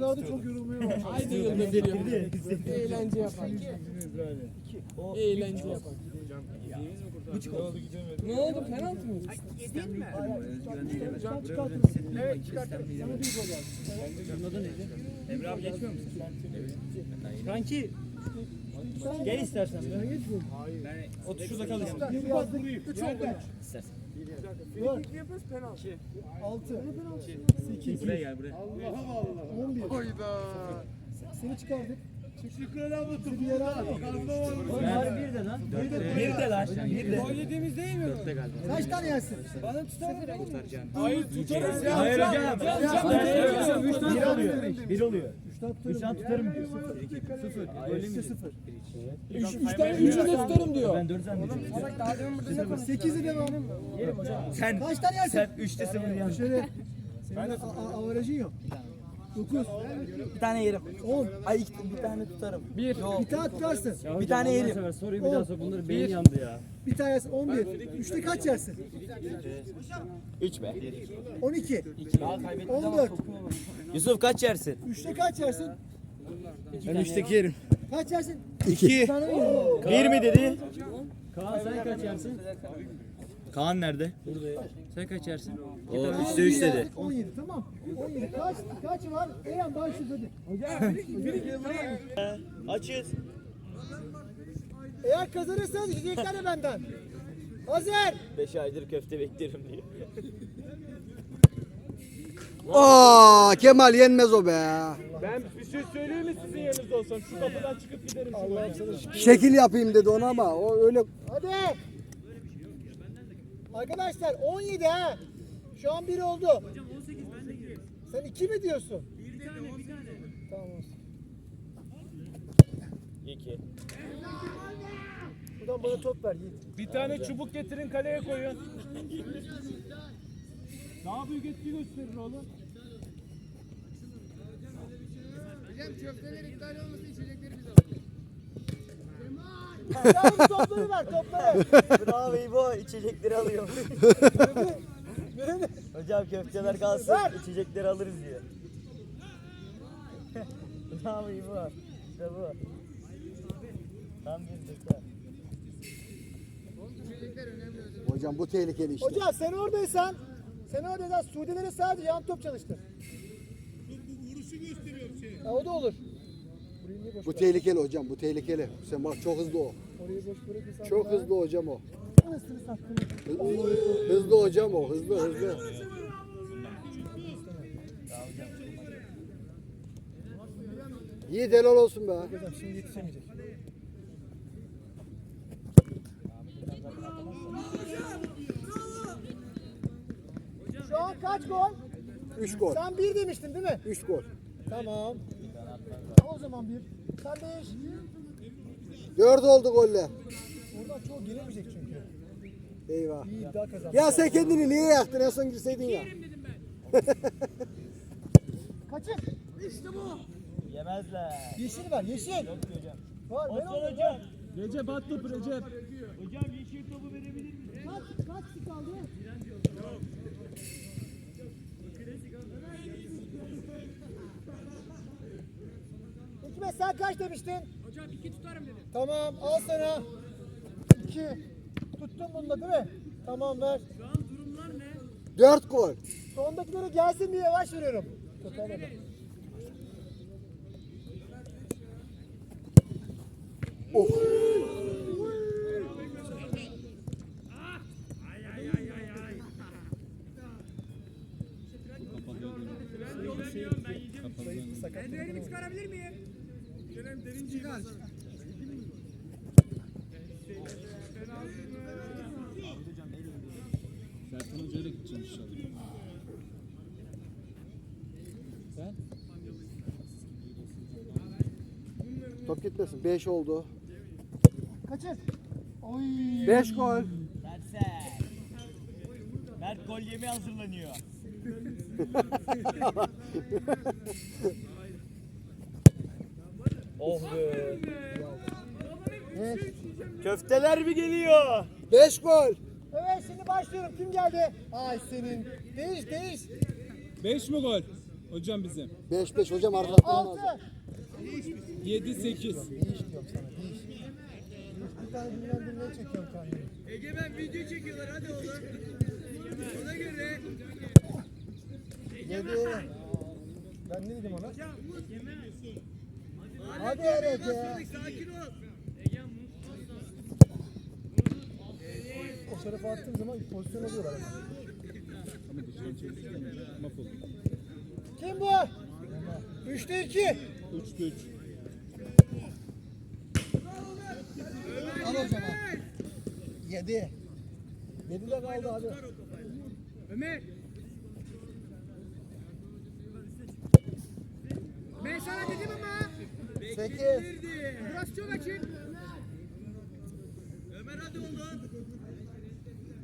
Penaltı çok yorulmaya başladı. Aynı yılda veriyor. Eğlence yapar. Eğlence yapar. Ne oldu penaltı mı? Can çıkartın. Evet çıkartın. Sana bir gol yazdı. Emre abi geçmiyor musun? Kanki gel istersen. Sen geç mi? Ben otur şurada kalacağım. Bir yazdık. Üç oldu. İstersen. Dört. Altı. Sekiz. Buraya gel buraya. On bir. Seni çıkardık. Seni yere aldık. Ben bir de lan. Bir de lan. Bir de. Gol yediğimiz değil mi? Kaç tane yersin? Bana tutar Hayır tutarız ya. Hayır hocam. Bir oluyor. Bir oluyor. Tutarım. Üçten tutarım diyor. Üçte sıfır. Üç, üç tane üçü de tutarım diyor. Ben dört zannediyorum. Sekizi de var. Sen Kaç tane yersin? sen üçte sıfır yan. Şöyle. Senin avarajın yok. Dokuz. Bir tane yerim. On. Ay iki- bir tane tutarım. Bir. Bir tane tutarsın. Bir tane yerim. Soruyu bir daha sor. Bunların beyni yandı ya. Bir tane yersin. On bir. Üçte kaç yersin? Üç be. On iki. On dört. Yusuf kaç yersin? Üçte kaç yersin? Ben üçteki yerim. Kaç yersin? İki. Bir tane mi yersin? Bir mi dedi? Kaan sen kaç yersin? Kaan nerede? Sen kaç yersin? O üçte üç dedi. 17 tamam. 17 kaç kaç var? Eren başladı hadi. Açız. Eğer kazanırsanız yiyecekler de benden. Hazır. Beş aydır köfte beklerim diye. Aa Kemal yenmez o be. Ben bir şey söyleyeyim mi sizin yerinizde olsam? Şu kapıdan çıkıp giderim. Allah'ım sana şükür. Şekil yapayım dedi ona ama o öyle Hadi. Arkadaşlar 17 ha. Şu an 1 oldu. Hocam 18 ben de giriyorum. Sen 2 mi diyorsun? Bir tane bir tane. Tamam olsun. İki. Buradan bana top ver Yiğit. Bir tane çubuk getirin kaleye koyun. Daha büyük etki gösterir oğlum. Yavrum topları ver topları. Bravo İbo içecekleri alıyor. Hocam köfteler kalsın Ver. içecekleri alırız diyor. Bravo İbo. İşte bu. Tam bir dakika. hocam bu tehlikeli işte. Hocam sen oradaysan sen oradaysan Suudilere sadece yan top çalıştır. Vuruşu gösteriyorum seni. Ya o da olur. Bu tehlikeli hocam bu tehlikeli. Sen bak çok hızlı o. Çok hızlı hocam o. Hızlı hocam o hızlı hızlı. Yiğit helal olsun be. Hocam şimdi yetişemeyecek. Şu an kaç gol? 3 gol. Sen bir demiştin değil mi? 3 gol. Tamam. Zaman bir. Sen beş. 4 oldu goller. Oradan çoğu gelemeyecek çünkü. Eyvah. İddia kazandı. Ya sen kendini niye yaktın? En son girseydin ya. Kaçın. İşte bu. Yemezler. Yeşil var yeşil. Yok. Var ben Osman hocam. Recep attı Recep. Hocam yeşil topu verebilir misin? Kaç, kaç kaldı? Hikmet sen kaç demiştin? Hocam iki tutarım dedim. Tamam al sana. İki. Tuttun bunda değil mi? Tamam ver. 4 gol. Sondakilere gelsin diye yavaş veriyorum. Tutamadım. Serkan Gitmesin. 5 oldu. Kaçın. Oy. 5 gol. Versene. Mert gol yemeye hazırlanıyor. oh be. Evet. Köfteler mi geliyor? 5 gol. Evet şimdi başlıyorum. Kim geldi? Ay senin. Değiş değiş. 5 mi gol? Hocam bizim. 5-5 hocam arka atman lazım. 6. 7 8. Bir iş diyorum sana bir iş. Bir tane dinlendirmeye çekiyorum kendimi. Egemen video çekiyorlar hadi oğlum. Ona göre. 7. Ben ne dedim ona? Hadi Eret ya. Sakin ol. O tarafa attığım zaman pozisyon. Ama dışarı çektik mahvolduk. Kim bu? 3'te 2. 3'te 3. Al o zaman. 7. 7 de kaldı hadi. Ömer. Ben sana dedim ama. 8. Burası çok açık. Ömer hadi oğlum.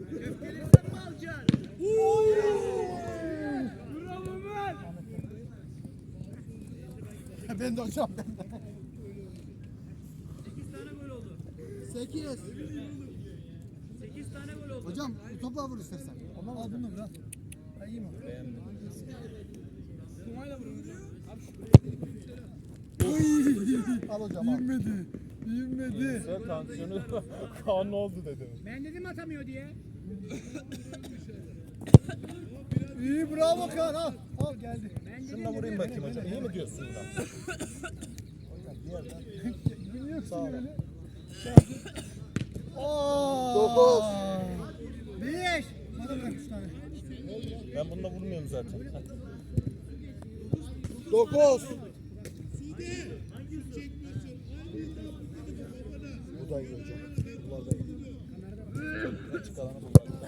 Öfkeliysen mi alacaksın? Bravo Ömer. ben de hocam. 8 tane gol oldu. 8. 8 tane gol oldu. Hocam bu topu vur istersen. Ondan al bunu bırak. Ha, iyi mi? Al hocam al. Büyümedi. Büyümedi. Sen tansiyonu kan oldu dedim. Ben dedim atamıyor diye. İyi bravo Kaan al. Al geldi. Şununla vurayım bakayım hocam. İyi mi diyorsun da? Bilmiyor musun öyle? Dokuz. Beş. Bana bırak üç tane. Ben bununla vurmuyorum zaten. 9. Bu da iyi hocam. Bunlar da iyi. Açık alanı kullandım.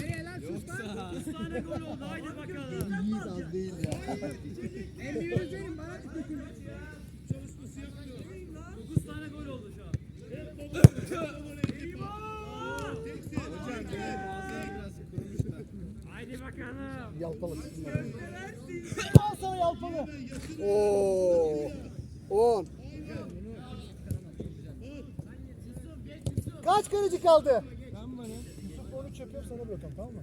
Nereye lan sus lan? 9 tane gol oldu haydi bakalım. Yiğit az değil ya. En büyüğünü verin bana. 9 tane gol oldu şu an. Haydi bakalım. Yalpalı. Al sana yalpalı. Oo. 10. Kaç kaleci kaldı? Ben varım. Yusuf 13 yapıyor sana bırakıyorum tamam mı?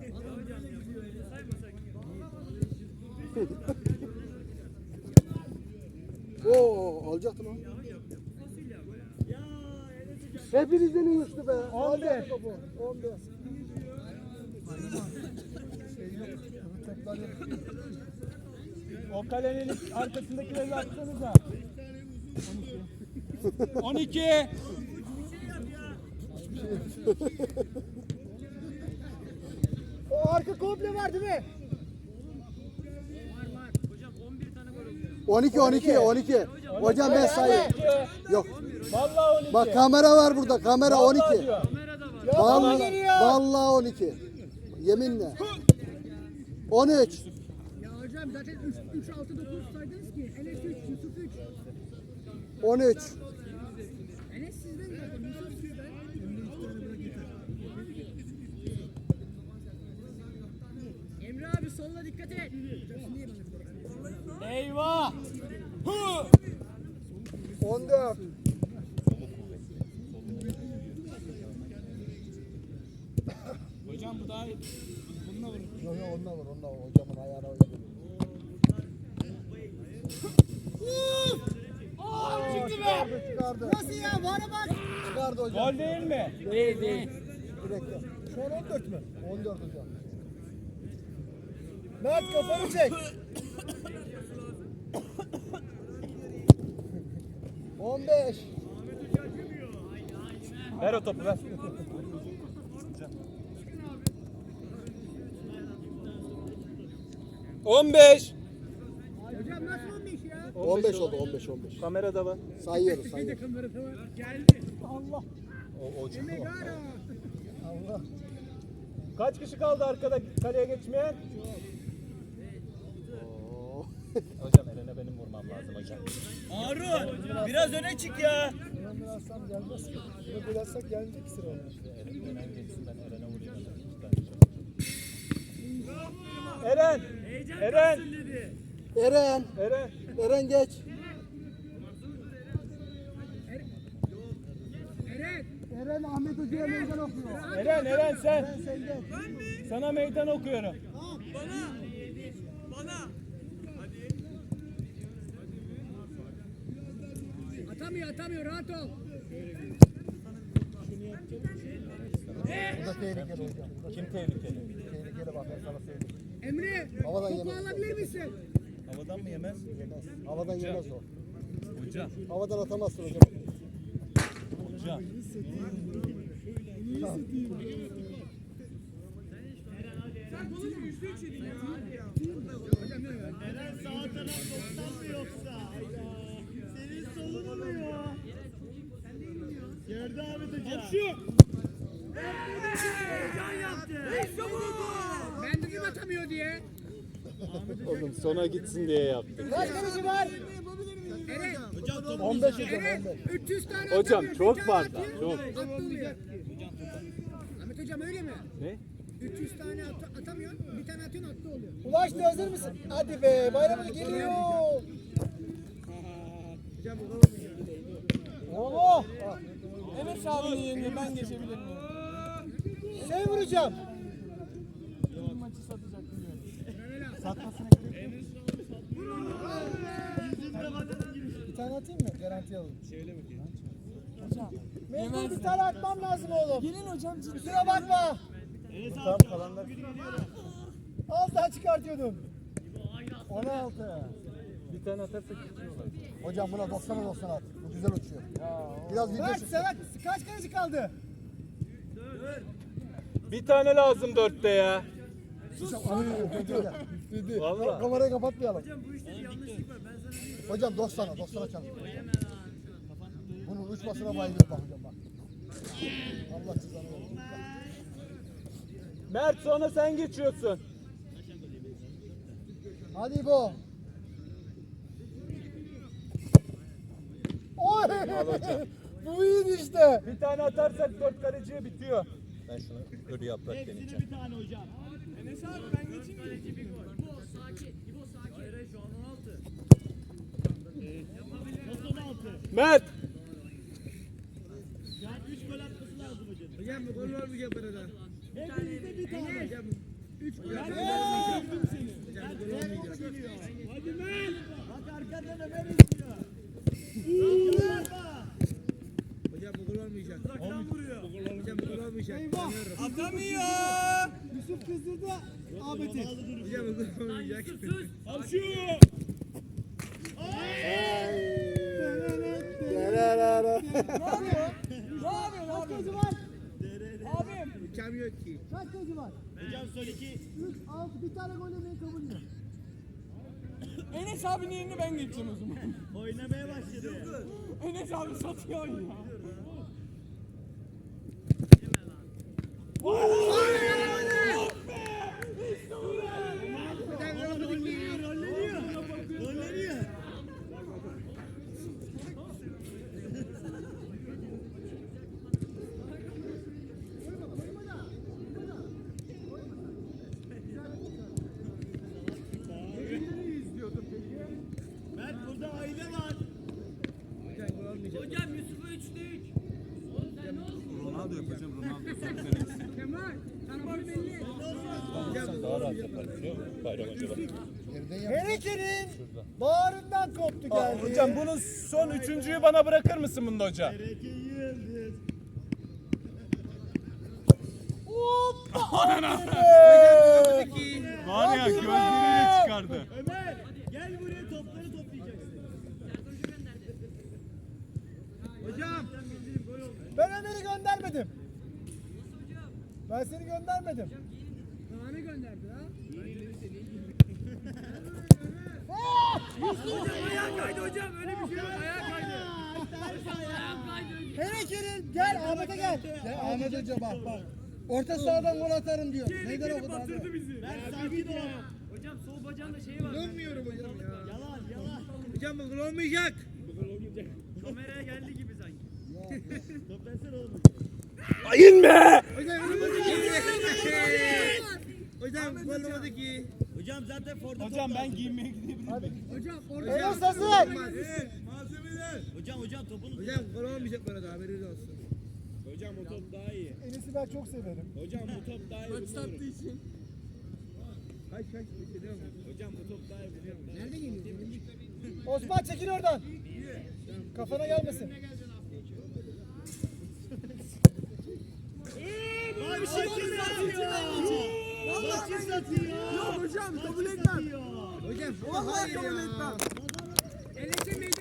Oo alacaktım ha. Hepinizden iyi uçtu be. 11. 11. O kalenin arkasındakileri atsanıza. 12. O arka komple var değil mi? 12 12 12. Hocam ben sayayım. Yok. Vallahi 12. Bak kamera var burada. Kamera Vallahi 12. diyor. Vallahi, vallahi 12. Yeminle. 13. Ya hocam zaten 3, 3 6, 9 saydınız ki. Enes 3, Yusuf 3. 13. Enes sizden zaten, Yusuf sizden. Emre abi solla dikkat et. Eyvah. 14. Hocam bu daha bununla vurun. Yok yok onunla vur onunla. Hocamın ayağına uygun. Çıkardı çıkardı. Nasıl ya? Bana bak. Çıkardı hocam. Gol değil mi? Değil değil. Şu an 14 mü? 14 hocam. Mert kafanı çek. 15. Ver o topu ver. On beş. Hocam nasıl 15 ya? 15 oldu 15 15. Kamerada var. Sayıyoruz sayıyoruz. Kamerada var. Geldi. Allah. O, o. Allah. Kaç kişi kaldı arkada kaleye geçmeyen? Oo. Hocam Eren'e benim vurmam lazım hocam. Harun biraz öne çık ya. Ulan biraz tam gelmez ki. Atsak gelmeyecek ki sıra ona. Eren, Eren geçsin ben Eren'e vurayım. Eren! Eren! Eren. Eren! Eren geç. Eren. Eren Ahmet Hoca'ya meydan okuyor. Eren, Eren sen! Sen geç. Sana meydan okuyorum. Atamıyor atamıyor rahat ol. Bu da tehlikeli hocam. Kim tehlikeli? Tehlikeli bak ben sana söyleyeyim. Emre Havadan topu yemez. alabilir misin? Havadan mı yemez? Yemez. Havadan yemez o. Hocam. Havadan atamazsın hocam. Hocam. Ben dedim atamıyor diye. Oğlum sona gitsin diye yaptım. Kaç kaleci var? Eren 15 hocam Eren 15. 300 tane Hocam, atamıyor, bir çok tane var atıyor, daha, çok. Ahmet hocam öyle mi? Ne? 300 tane at- atamıyor, bir tane atıyorsun attı oluyor. Ulaştı hazır mısın? Hadi be bayramı geliyor. Oo. Enes abinin yerine ben geçebilir miyim? Şey vuracağım. Tane atayım mı? Garanti alalım. Mecbur bir tane atmam lazım oğlum. Gelin hocam. Kusura bakma. Tam kalanlar. Az daha çıkartıyordum. 16. Bir tane atarsak geçiyorlar. Hocam buna 90'a 90 at. Bu güzel uçuyor. Biraz video çıksın. sana kaç kaleci kaldı? Bir tane lazım dörtte ya. Hocam. Vallahi. Kamerayı kapatmayalım. Hocam bu işte bir Hocam 90'a 90'a çalış. Bunun uçmasına bayılıyorum bak hocam bak. Allah cezanı versin. Mert sonra sen geçiyorsun. Hadi bu. Oy! Bu iyiydi işte. Bir tane atarsak dört kaleciye bitiyor. Ben şunu ölü yaprak deneyeceğim. Mert. Hocam bu gol olmayacak arada. Hepinizde bir tane. Hocam 3 gol. Hocam bu gol olmayacak. Hocam bu gol olmayacak. Atamıyor. Yusuf kızdırdı Ahmet'i. Hocam bu gol olmayacak. Kaç Yok ki. Kaç kaleci var? Hocam son 2. 3, 6. Bir tane gol yemeyi kabul mü? Enes abinin yerine ben geçeceğim o zaman. Oynamaya başladı. Enes abi satıyor ya. Ronaldo yapacağım Ronaldo. Kemal. Tarafı belli. Daha rahat yapar biliyor musun? Bayram hocalar. Hereke'nin bağrından koptu geldi. Hocam bunun son üçüncüyü bana bırakır mısın bunda hoca? Var ya gözleriyle çıkardı. Hocam. Ben Ömer'i göndermedim. Ben seni göndermedim. Hereke'nin gel Ahmet'e gel. Ya Ahmet Hoca bak bak. Orta sahadan gol atarım diyor. Neyden okudu abi? Görmüyorum hocam ya. Yalan yalan. Hocam bu gol olmayacak. Bu gol olmayacak. Kameraya geldi gibi sanki. Ayın be! Hocam Hocam gol olmadı ki. Hocam zaten Ford'a Hocam ben giymeye gidebilir miyim? Hocam orada. Enes hazır. Hocam hocam topun. Hocam gol olmayacak bu arada haberiniz olsun. Hocam o top daha iyi. Enes'i ben çok severim. Hocam bu top daha iyi. Maç sattığı için. Kaç kaç biliyor musun? Hocam bu top daha iyi biliyor musun? Nerede geliyor? Osman çekil oradan. Kafana gelmesin. Bir şey satıyor. Vallahi satıyor. Yok hocam kabul etmem. Hocam vallahi kabul etmem. Enes'e meydan